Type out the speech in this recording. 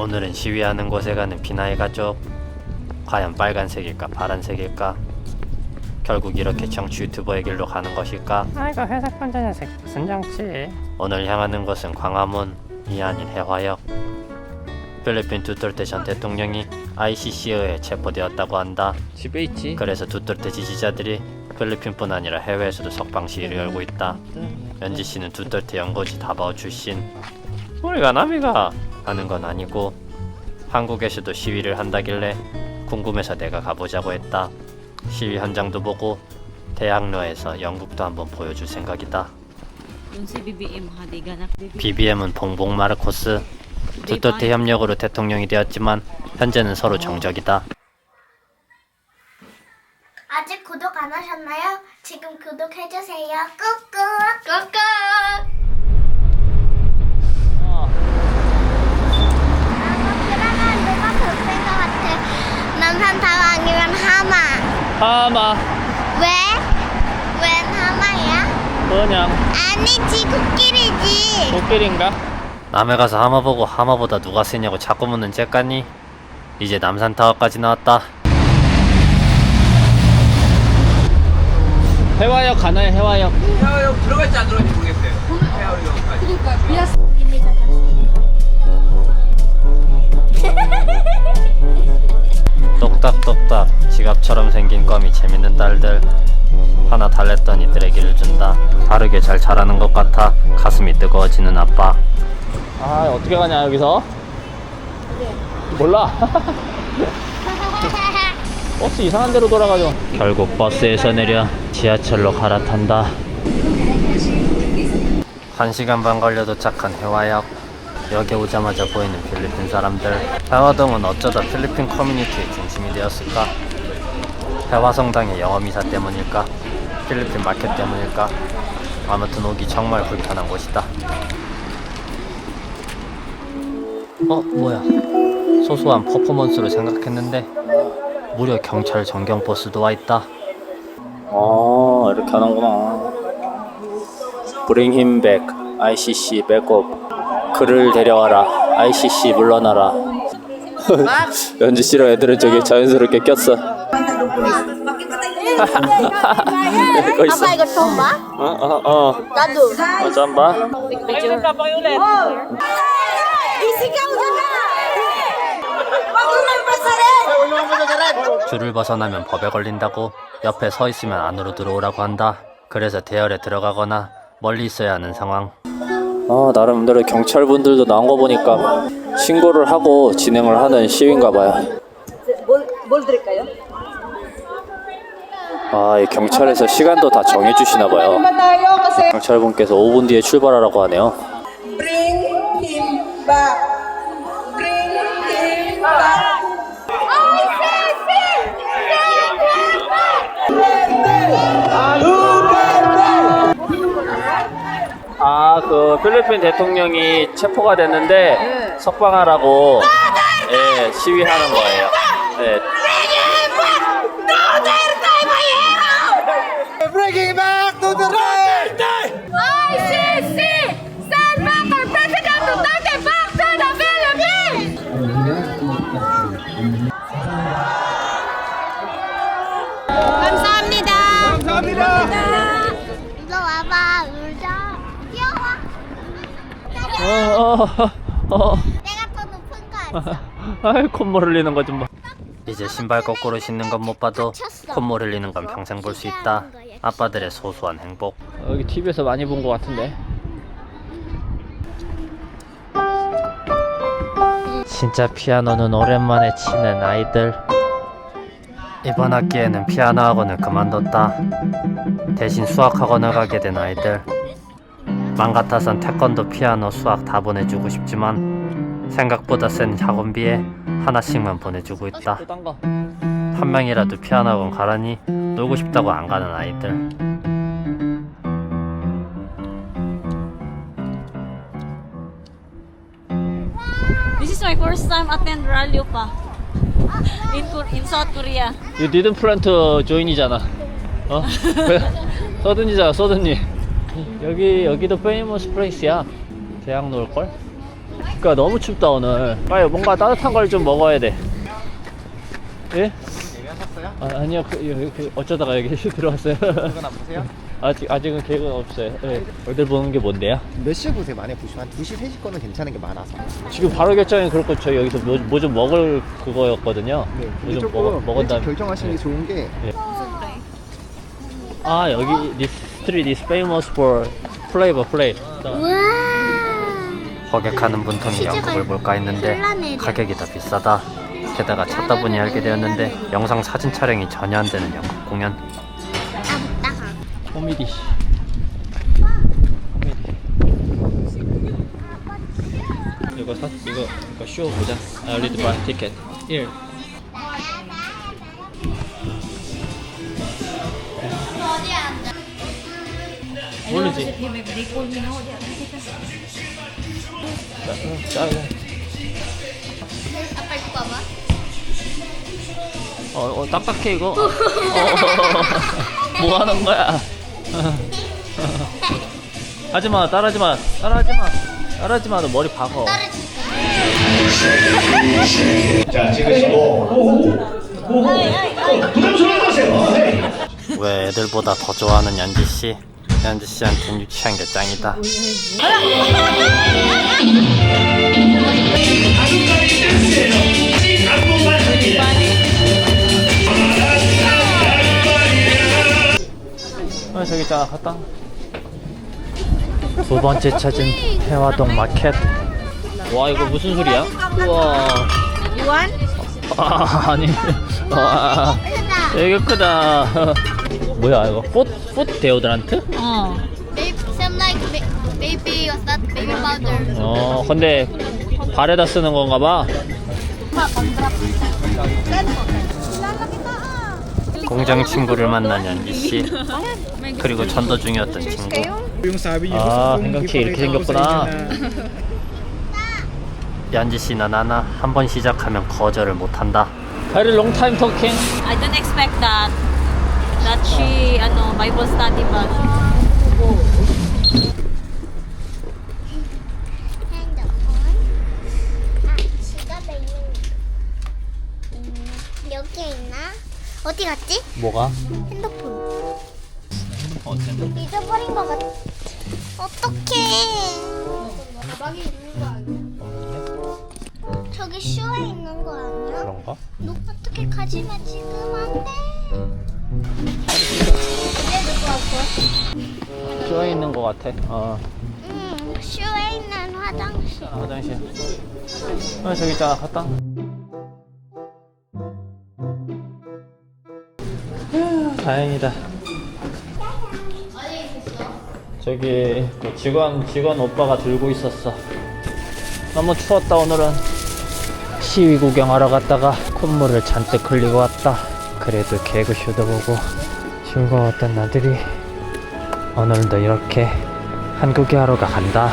오늘은 시위하는 곳에 가는 비나의 가족. 과연 빨간색일까 파란색일까? 결국 이렇게 정치 유튜버의 길로 가는 것일까? 아이고 회색 번째 녀석 무슨 정치 오늘 향하는 곳은 광화문이 아닌 해화역. 필리핀 두터테 전 대통령이 ICC에 의해 체포되었다고 한다. 집에 있지 그래서 두터테 지지자들이 필리핀뿐 아니라 해외에서도 석방 시위를 열고 있다. 연지 씨는 두터테 연고지 다바오 출신. 우리가 남이가 하는 건 아니고 한국에서도 시위를 한다길래 궁금해서 내가 가보자고 했다. 시위 현장도 보고 대학로에서 영국도 한번 보여줄 생각이다. BBM. BBM은 봉봉 마르코스 두터테 협력으로 대통령이 되었지만 현재는 서로 정적이다. 아직 구독 안 하셨나요? 지금 구독해주세요. 꾹꾹 꾹꾹 그러면 누가 급한 것 같아? 남산 타워 아니면 하마? 하마 왜? 웬 하마야? 그냥 아니지 코끼리지 코끼리인가? 남해 가서 하마 보고 하마보다 누가 세냐고 자꾸 묻는 째까니 이제 남산타워까지 나왔다. 해화역 가나요 해화역 헤어역 들어갈지 안 들어갈지 모르겠어요. 헤어역까지. 똑딱똑딱 지갑처럼 생긴 껌이 재밌는 딸들. 하나 달랬던 이들의 길을 준다. 다르게 잘 자라는 것 같아. 가슴이 뜨거워지는 아빠. 아 어떻게 가냐 여기서? 몰라. 버스 이상한 데로 돌아가죠. 결국 버스에서 내려 지하철로 갈아탄다. 한 시간 반 걸려 도착한 해화역 역에 오자마자 보이는 필리핀 사람들 해화동은 어쩌다 필리핀 커뮤니티의 중심이 되었을까 해화성당의 영어미사 때문일까 필리핀 마켓 때문일까 아무튼 오기 정말 불편한 곳이다 어 뭐야 소소한 퍼포먼스로 생각했는데 무려 경찰 전경 버스도 와 있다. 아 이렇게 하는구나. Bring him back. ICC 백업. 그를 데려와라. ICC 물러나라. 연지 씨랑 애들은 저기 자연스럽게 꼈어. 이거 있어. 아빠 이거 처음 봐? 어, 어, 어. 나도 어, 좀 봐. 이시가오잖아 줄을 벗어나면 법에 걸린다고 옆에 서 있으면 안으로 들어오라고 한다. 그래서 대열에 들어가거나 멀리 있어야 하는 상황. 아 나름대로 경찰분들도 나온 거 보니까 신고를 하고 진행을 하는 시위인가 봐요. 뭘, 뭘 드릴까요? 아, 이 경찰에서 시간도 다 정해주시나 봐요. 경찰분께서 5분 뒤에 출발하라고 하네요. 아, 그 필리핀 대통령이 체포가 됐는데 석방하라고 예, 시위하는 거예요. 네. ICC 어, 어, 어. 내가 더 높은 거 알았어 아이, 콧물 흘리는 거 좀 봐. 이제 신발 거꾸로 신는 건 못 봐도 콧물 흘리는 건 평생 볼 수 있다. 아빠들의 소소한 행복. 여기 TV에서 많이 본 것 같은데 진짜 피아노는 오랜만에 치는 아이들. 이번 학기에는 피아노 학원을 그만뒀다. 대신 수학 학원을 가게 된 아이들. 맘 같아선 태권도, 피아노, 수학 다 보내주고 싶지만 생각보다 센 학원비에 하나씩만 보내주고 있다. 한 명이라도 피아노 학원 가라니 놀고 싶다고 안 가는 아이들. This is my first time attend rally pa. In, in South Korea. You didn't plan to join이잖아 어? 서든이잖아 서든이 여기 여기도 페이머스 플레이스야 대학 놀걸? 그러니까 너무 춥다 오늘. 빨리 뭔가 따뜻한 걸 좀 먹어야 돼. 예? 아, 아니요, 그, 그, 그 어쩌다가 여기 들어왔어요. 그건 안 보세요? 아직 아직은 계획은 없어요. 예. 어딜 보는 게 뭔데요? 몇 시에 보세요? 만약에 보시면 한 2시, 3시 거는 괜찮은 게 많아서 지금 바로 결정이 그렇고 저 여기서 뭐 좀 먹을 그거였거든요. 뭐좀 먹어 먹은 다음. 결정하시는 게 좋은 게 아 여기 this street is famous for flavor flavor. 우와. 호객하는 분통이 영국을 볼까 했는데 가격이 더 비싸다. 게다가 찾다 보니 알게 되었는데 영상 사진 촬영이 전혀 안 되는 영국 공연. 따가. 코미디. 코미디. 이거 사 이거 이거 쇼 보자. 아 리드 바이 티켓. 1. 모르지. 자, 자, 아빠 이거 봐봐. 어, 어 딱딱해 이거. 어, 어, 어, 어. 뭐 하는 거야? 하지 마, 따라하지 마, 따라하지 마, 따라하지 마. 너 머리 박어. 왜 애들보다 더 좋아하는 연지 씨? 연지 씨한텐 유치한 게 짱이다. 아 저기 있잖아, 갔다. 두 번째 찾은 해화동 마켓. 와 이거 무슨 소리야? 우와. Want? 아 아니. 와 되게 크다. 뭐야 이거? 풋? 풋 데오드란트? Oh. Baby, some like ba- baby, what's that? Baby powder. 어 근데 발에다 쓰는 건가 봐. 공장 친구를 만난 연지 씨. 그리고 전도 중이었던 친구. 아 생강치 이렇게 생겼구나. 연지 씨 나 나나 한 번 시작하면 거절을 못한다. Very long time talking. I don't expect that. That she, ano, Bible study ba? 핸드폰. 아, 지갑에 있는. 음, 여기에 있나? 어디 갔지? 뭐가? 핸드폰. 어쨌든 잊어버린 것 같아. 어떡해. 가방에 있는 거 아니야? 저기 쇼에 있는 거 아니야? 그런가? 너 어떻게 가지마 지금 안 돼. 것 같아. 어 응, 쇼에 있는 화장실. 화장실. 아 저기 있잖아, 갔다. 다행이다. 저기 그 직원 직원 오빠가 들고 있었어. 너무 추웠다 오늘은. 시위 구경하러 갔다가 콧물을 잔뜩 흘리고 왔다. 그래도 개그 쇼도 보고 즐거웠던 나들이 오늘도 이렇게 한국의 하루가 간다.